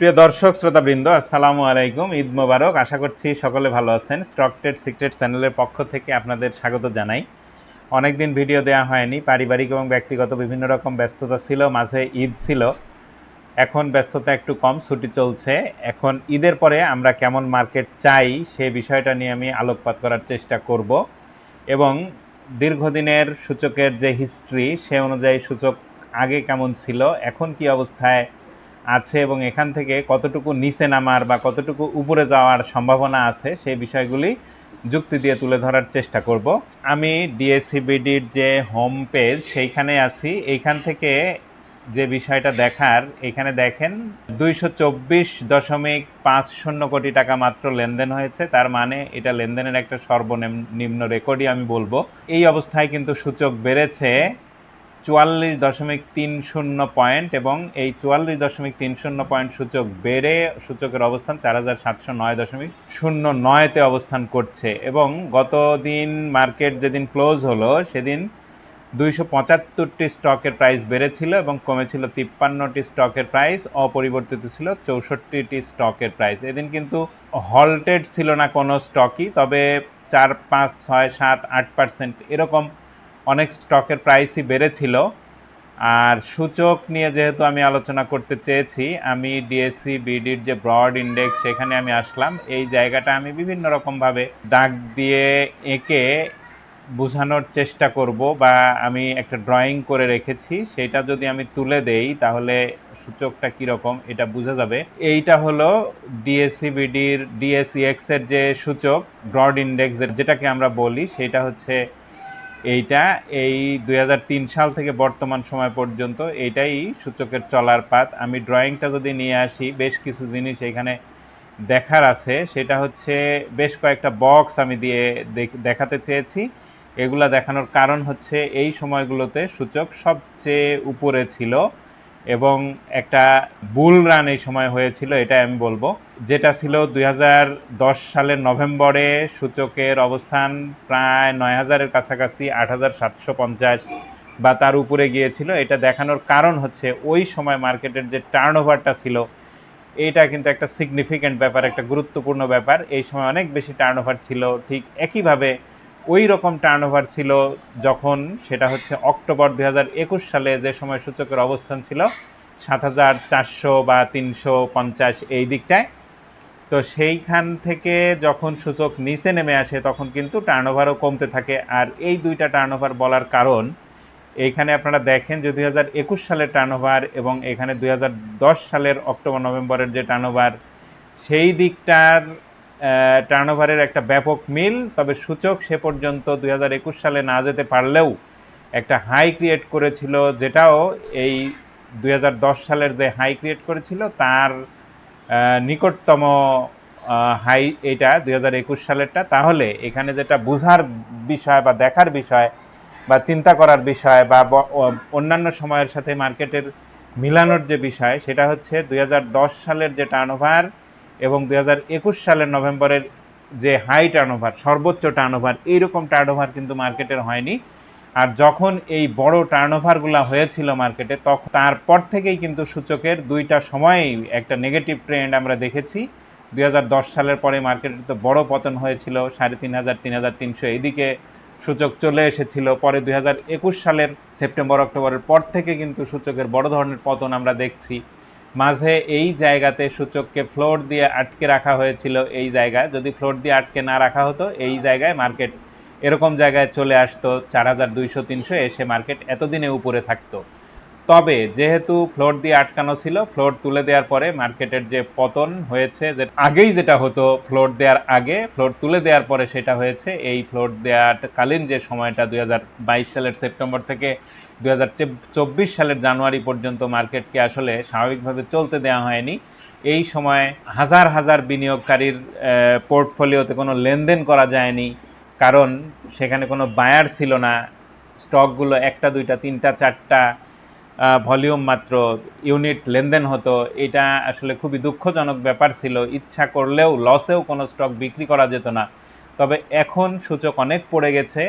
প্রিয় দর্শক, শ্রোতাবৃন্দ, আসসালামু আলাইকুম। ঈদ মোবারক। আশা করছি সকলে ভালো আছেন। স্টক ট্রেড সিক্রেট চ্যানেলের পক্ষ থেকে আপনাদের স্বাগত জানাই। অনেকদিন ভিডিও দেওয়া হয়নি। পারিবারিক এবং ব্যক্তিগত বিভিন্ন রকম ব্যস্ততা ছিল, মাঝে ঈদ ছিল। এখন ব্যস্ততা একটু কম, ছুটি চলছে। এখন ঈদের পরে আমরা কেমন মার্কেট চাই, সে বিষয়টা নিয়ে আমি আলোকপাত করার চেষ্টা করব। এবং দীর্ঘদিনের সূচকের যে হিস্ট্রি সে অনুযায়ী সূচক আগে কেমন ছিল, এখন কি অবস্থায় আছে এবং এখান থেকে কতটুকু নিচে নামার বা কতটুকু উপরে যাওয়ার সম্ভাবনা আছে, সেই বিষয়গুলি যুক্তি দিয়ে তুলে ধরার চেষ্টা করব। আমি ডিএসসিবিডির যে হোম পেজ সেইখানে আছি। এইখান থেকে যে বিষয়টা দেখার, এখানে দেখেন দুইশো চব্বিশ দশমিক পাঁচ শূন্য কোটি টাকা মাত্র লেনদেন হয়েছে। তার মানে এটা লেনদেনের একটা সর্বনিম্ন রেকর্ডই আমি বলব। এই অবস্থায় কিন্তু সূচক বেড়েছে চুয়াল্লিশ দশমিক তিন শূন্য পয়েন্ট এবং এই চুয়াল্লিশ দশমিক তিন শূন্য পয়েন্ট সূচক বেড়ে সূচকের অবস্থান চার হাজার সাতশো নয় দশমিক শূন্য নয়তে অবস্থান করছে এবং গত দিন মার্কেট যেদিন ক্লোজ হলো সেদিন দুইশো পঁচাত্তরটি স্টকের প্রাইস বেড়েছিল এবং কমেছিল তিপ্পান্নটি স্টকের প্রাইস, অপরিবর্তিত ছিল চৌষট্টিটি স্টকের প্রাইস। এদিন কিন্তু হল্টেড ছিল না কোনো স্টকই, তবে চার পাঁচ ছয় সাত আট পার্সেন্ট এরকম অনেক স্টকের প্রাইসই বেড়েছিল। আর সূচক নিয়ে যেহেতু আমি আলোচনা করতে চেয়েছি, আমি ডিএসসি বিডির যে ব্রড ইন্ডেক্স সেখানে আমি আসলাম। এই জায়গাটা আমি বিভিন্ন রকমভাবে দাগ দিয়ে এঁকে বোঝানোর চেষ্টা করব বা আমি একটা ড্রয়িং করে রেখেছি। সেটা যদি আমি তুলে দেই, তাহলে সূচকটা কীরকম এটা বোঝা যাবে। এইটা হলো ডিএসসি বিডির ডিএসইএক্স এর যে সূচক ব্রড ইন্ডেক্সের যেটাকে আমরা বলি, সেটা হচ্ছে এইটা এই দু হাজার তিন সাল থেকে বর্তমান সময় পর্যন্ত এটাই সূচকের চলার পাত। আমি ড্রয়িংটা যদি নিয়ে আসি, বেশ কিছু জিনিস এখানে দেখার আছে। সেটা হচ্ছে বেশ কয়েকটা বক্স আমি দিয়ে দেখাতে চেয়েছি। এগুলা দেখানোর কারণ হচ্ছে এই সময়গুলোতে সূচক সবচেয়ে উপরে ছিল। এবং একটা বুল রান এই সময় হয়েছিল এটা আমি বলব, যেটা ছিল দুই হাজার দশ সালের নভেম্বরে সূচকের অবস্থান প্রায় নয় হাজারের কাছাকাছি, আট হাজার সাতশো পঞ্চাশ, বা তার উপরে গিয়েছিল। এটা দেখানোর কারণ হচ্ছে ওই সময় মার্কেটের যে টার্ন ওভারটা ছিল, এটা কিন্তু একটা সিগনিফিক্যান্ট ব্যাপার, একটা গুরুত্বপূর্ণ ব্যাপার। এই সময় অনেক বেশি টার্ন ওভার ছিল, ঠিক একইভাবে ওই রকম টার্ন ওভার ছিল যখন সেটা হচ্ছে অক্টোবর দু একুশ সালে যে সময় সূচকের অবস্থান ছিল, সাত হাজার চারশো বা তিনশো পঞ্চাশ এই দিকটায়। তো সেইখান থেকে যখন সূচক নিচে নেমে আসে তখন কিন্তু টার্নওভারও কমতে থাকে। আর এই দুইটা টার্নওভার বলার কারণ, এইখানে আপনারা দেখেন যে দুই হাজার একুশ সালের টার্নওভার এবং এখানে দুই হাজার দশ সালের অক্টোবর নভেম্বরের যে টার্নওভার সেই দিকটার টার্নওভারের একটা ব্যাপক মিল, তবে সূচক সে পর্যন্ত দুই হাজার একুশ সালে না যেতে পারলেও একটা হাই ক্রিয়েট করেছিল, যেটাও এই দুই হাজার দশ সালের যে হাই ক্রিয়েট করেছিল, তার নিকটতম হাই এটা দুই হাজার একুশ সালেরটা। তাহলে এখানে যেটা বোঝার বিষয় বা দেখার বিষয় বা চিন্তা করার বিষয় বা অন্যান্য সময়ের সাথে মার্কেটের মিলানোর যে বিষয়, সেটা হচ্ছে দু হাজার দশ সালের যে টার্নওভার এবং দু হাজার একুশ সালের নভেম্বরের যে হাই টার্নওভার সর্বোচ্চ টার্নওভার এইরকম টার্নওভার কিন্তু মার্কেটের হয়নি। আর যখন এই বড় টার্নওভারগুলো হয়েছিল মার্কেটে, তখন তারপর থেকেই কিন্তু সূচকের দুইটা সময়েই একটা নেগেটিভ ট্রেন্ড আমরা দেখেছি। দুই হাজার দশ সালের পরে মার্কেটের তো বড় পতন হয়েছিল, সাড়ে তিন হাজার তিন হাজার তিনশো এইদিকে সূচক চলে এসেছিল। পরে দুই হাজার একুশ সালের সেপ্টেম্বর, অক্টোবরের পর থেকে কিন্তু সূচকের বড় ধরনের পতন আমরা দেখছি। মাঝে এই জায়গাতে সূচককে ফ্লোর দিয়ে আটকে রাখা হয়েছিল এই জায়গায়। যদি ফ্লোর দিয়ে আটকে না রাখা হতো, এই জায়গায় মার্কেট এরকম জায়গায় চলে আসতো, চার হাজার দুইশো তিনশো এসে মার্কেট এতদিনে উপরে থাকতো। তবে যেহেতু ফ্লোর দিয়ে আটকানো ছিল, ফ্লোর তুলে দেওয়ার পরে মার্কেটের যে পতন হয়েছে, যে আগেই যেটা হতো ফ্লোর দেওয়ার আগে, ফ্লোর তুলে দেওয়ার পরে সেটা হয়েছে, এই ফ্লোর দেওয়ার কালীন যে সময়টা দুই হাজার বাইশ সালের সেপ্টেম্বর থেকে দু হাজার চব্বিশ সালের জানুয়ারি পর্যন্ত মার্কেটকে আসলে স্বাভাবিকভাবে চলতে দেওয়া হয়নি। এই সময় হাজার হাজার বিনিয়োগকারীর পোর্টফোলিওতে কোনো লেনদেন করা যায়নি, কারণ সেখানে কোনো বায়ার ছিল না। স্টকগুলো একটা, দুইটা, তিনটা, চারটা ভলিউম মাত্র ইউনিট লেনদেন হতো, এটা আসলে খুবই দুঃখজনক ব্যাপার ছিল। ইচ্ছা করলেও লসেও কোনো স্টক বিক্রি করা যেত না। তবে এখন সূচক অনেক পড়ে গেছে,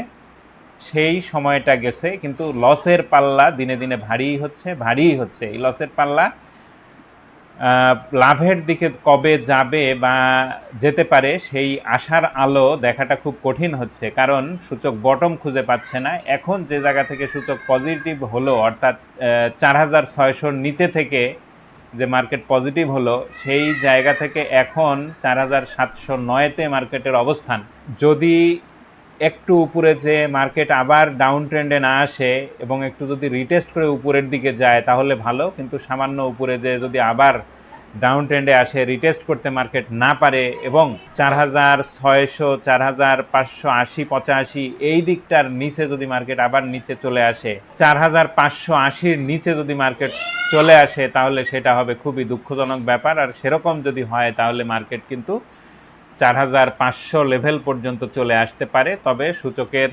সেই সময়টা গেছে, কিন্তু লসের পাল্লা দিনে দিনে ভারী হচ্ছে ভারী হচ্ছে। এই লসের পাল্লা লাভের দিকে কবে যাবে বা যেতে পারে সেই আশার আলো দেখাটা খুব কঠিন হচ্ছে। কারণ সূচক বটম খুঁজে পাচ্ছে না। এখন যে জায়গা থেকে সূচক পজিটিভ হলো, অর্থাৎ চার হাজার ছয়শোর নিচে থেকে যে মার্কেট পজিটিভ হলো, সেই জায়গা থেকে এখন চার হাজার সাতশো নয়তে মার্কেটের অবস্থান। যদি একটু উপরে যে মার্কেট আবার ডাউন ট্রেন্ডে না আসে এবং একটু যদি রিটেস্ট করে উপরের দিকে যায় তাহলে ভালো, কিন্তু সামান্য উপরে যে যদি আবার ডাউন ট্রেন্ডে আসে রিটেস্ট করতে মার্কেট না পারে এবং চার হাজার ছয়শো, চার হাজার পাঁচশো আশি, পঁচাশি এই দিকটার নিচে যদি মার্কেট আবার নিচে চলে আসে, চার হাজার পাঁচশো আশির নিচে যদি মার্কেট চলে আসে তাহলে সেটা হবে খুবই দুঃখজনক ব্যাপার। আর সেরকম যদি হয় তাহলে মার্কেট কিন্তু চার হাজার পাঁচশো লেভেল পর্যন্ত চলে আসতে পারে। তবে সূচকের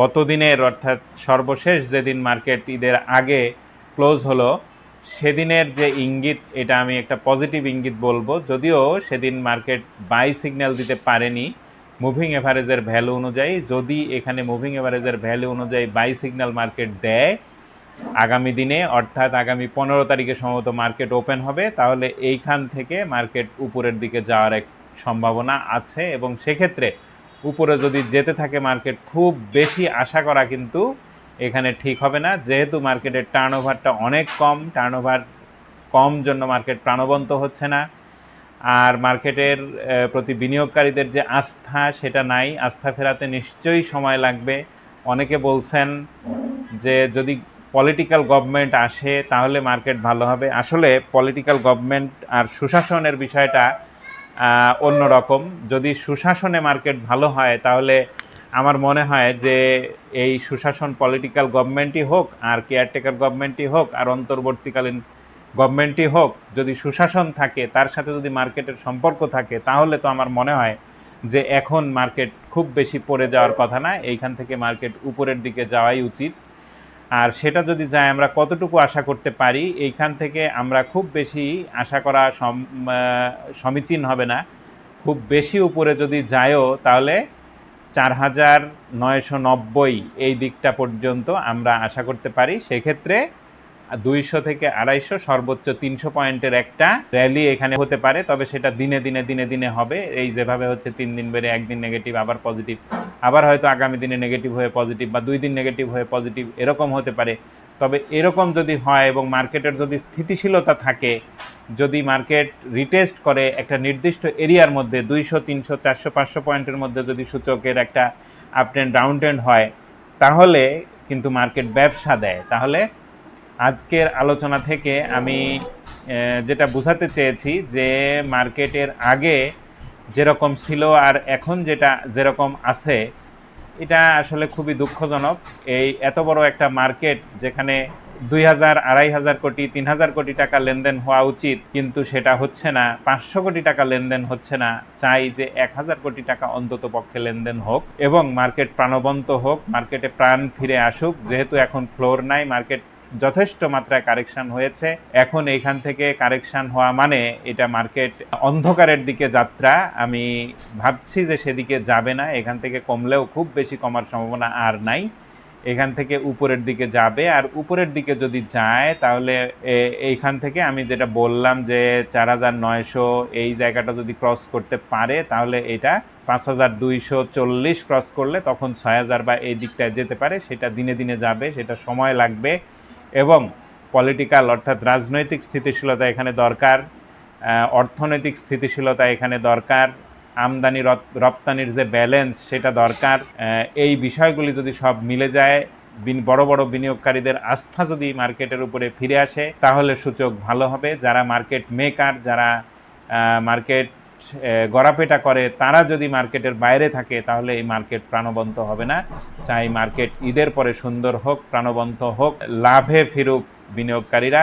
গত দিনের অর্থাৎ সর্বশেষ যেদিন মার্কেট ঈদের আগে ক্লোজ হলো, সেদিনের যে ইঙ্গিত, এটা আমি একটা পজিটিভ ইঙ্গিত বলব। যদিও সেদিন মার্কেট বাই সিগন্যাল দিতে পারেনি মুভিং এভারেজের ভ্যালু অনুযায়ী। যদি এখানে মুভিং এভারেজের ভ্যালু অনুযায়ী বাই সিগন্যাল মার্কেট দেয় আগামী দিনে, অর্থাৎ আগামী পনেরো তারিখে সম্ভবত মার্কেট ওপেন হবে, তাহলে এইখান থেকে মার্কেট উপরের দিকে যাওয়ার এক সম্ভাবনা আছে এবং সেক্ষেত্রে উপরে যদি যেতে থাকে মার্কেট, খুব বেশি আশা করা কিন্তু এখানে ঠিক হবে না। যেহেতু মার্কেটের টার্ন ওভারটা অনেক কম টার্ন ওভার কম জন্য মার্কেট প্রাণবন্ত হচ্ছে না। আর মার্কেটের প্রতি বিনিয়োগকারীদের যে আস্থা, সেটা নাই। আস্থা ফেরাতে নিশ্চয়ই সময় লাগবে। অনেকে বলছেন যে যদি পলিটিক্যাল গভর্নমেন্ট আসে, তাহলে মার্কেট ভালো হবে। আসলে পলিটিক্যাল গভর্নমেন্ট আর সুশাসনের বিষয়টা অন্যরকম। যদি সুশাসনে মার্কেট ভালো হয়, তাহলে আমার মনে হয় যে এই সুশাসন পলিটিক্যাল গভর্নমেন্টই হোক, আর কেয়ারটেকার গভর্নমেন্টই হোক, আর অন্তর্বর্তীকালীন গভর্নমেন্টই হোক, যদি সুশাসন থাকে, তার সাথে যদি মার্কেটের সম্পর্ক থাকে, তাহলে তো আমার মনে হয় যে এখন মার্কেট খুব বেশি পড়ে যাওয়ার কথা না। এইখান থেকে মার্কেট উপরের দিকে যাওয়াই উচিত। আর সেটা যদি যায়, আমরা কতটুকু আশা করতে পারি, এইখান থেকে আমরা খুব বেশি আশা করা সম- সমীচীন হবে না। খুব বেশি উপরে যদি যায়ও, তাহলে চার হাজার নয়শো নব্বই এই দিকটা পর্যন্ত আমরা আশা করতে পারি। সেক্ষেত্রে দুইশো থেকে আড়াইশো সর্বোচ্চ তিনশো পয়েন্টের একটা র্যালি এখানে হতে পারে, তবে সেটা দিনে দিনে দিনে দিনে হবে। এই যেভাবে হচ্ছে তিন দিন বেড়ে একদিন নেগেটিভ আবার পজিটিভ আবার হয়তো আগামী দিনে নেগেটিভ হয়ে পজিটিভ বা দুই দিন নেগেটিভ হয়ে পজিটিভ এরকম হতে পারে। তবে এরকম যদি হয় এবং মার্কেটের যদি স্থিতিশীলতা থাকে, যদি মার্কেট রিটেস্ট করে একটা নির্দিষ্ট এরিয়ার মধ্যে দুইশো, তিনশো, চারশো, পাঁচশো পয়েন্টের মধ্যে যদি সূচকের একটা আপ ট্রেন্ড ডাউন হয়, তাহলে কিন্তু মার্কেট ব্যবসা দেয়। তাহলে আজকের আলোচনা থেকে আমি যেটা বোঝাতে চেয়েছি যে মার্কেটের আগে যেরকম ছিল আর এখন যেটা যেরকম আছে, এটা আসলে খুবই দুঃখজনক। এই এত বড় একটা মার্কেট যেখানে দুই হাজার, আড়াই হাজার কোটি, তিন হাজার কোটি টাকা লেনদেন হওয়া উচিত, কিন্তু সেটা হচ্ছে না। পাঁচশো কোটি টাকা লেনদেন হচ্ছে না। চাই যে এক হাজার কোটি টাকা অন্তত পক্ষে লেনদেন হোক এবং মার্কেট প্রাণবন্ত হোক, মার্কেটে প্রাণ ফিরে আসুক। যেহেতু এখন ফ্লোর নাই, মার্কেট যথেষ্ট মাত্রায় কারেকশন হয়েছে। এখন এইখান থেকে কারেকশন হওয়া মানে এটা মার্কেট অন্ধকারের দিকে যাত্রা। আমি ভাবছি যে সেদিকে যাবে না। এখান থেকে কমলেও খুব বেশি কমার সম্ভাবনা আর নাই। এখান থেকে উপরের দিকে যাবে। আর উপরের দিকে যদি যায়, তাহলে এইখান থেকে আমি যেটা বললাম যে চার হাজার নয়শো এই জায়গাটা যদি ক্রস করতে পারে, তাহলে এটা পাঁচ হাজার দুইশো চল্লিশ ক্রস করলে তখন ছয় হাজার বা এই দিকটায় যেতে পারে। সেটা দিনে দিনে যাবে, সেটা সময় লাগবে। এবং পলিটিক্যাল অর্থাৎ রাজনৈতিক স্থিতিশীলতা এখানে দরকার অর্থনৈতিক স্থিতিশীলতা এখানে দরকার, আমদানি রপ্তানির যে ব্যালেন্স সেটা দরকার। এই বিষয়গুলি যদি সব মিলে যায় বড় বড় বিনিয়োগকারীদের আস্থা যদি মার্কেটের উপরে ফিরে আসে, তাহলে সূচক ভালো হবে। যারা মার্কেট মেকার, যারা মার্কেট গড়াপেটা করে, তারা যদি মার্কেটের বাইরে থাকে, তাহলে এই মার্কেট প্রাণবন্ত হবে না। চাই মার্কেট ঈদের পরে সুন্দর হোক, প্রাণবন্ত হোক, লাভে ফিরুক বিনিয়োগকারীরা।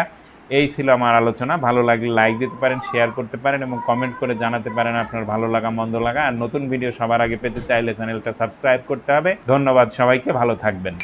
এই ছিল আমার আলোচনা। ভালো লাগলে লাইক দিতে পারেন, শেয়ার করতে পারেন এবং কমেন্ট করে জানাতে পারেন আপনার ভালো লাগা, মন্দ লাগা। আর নতুন ভিডিও সবার আগে পেতে চাইলে চ্যানেলটা সাবস্ক্রাইব করতে হবে। ধন্যবাদ সবাইকে, ভালো থাকবেন।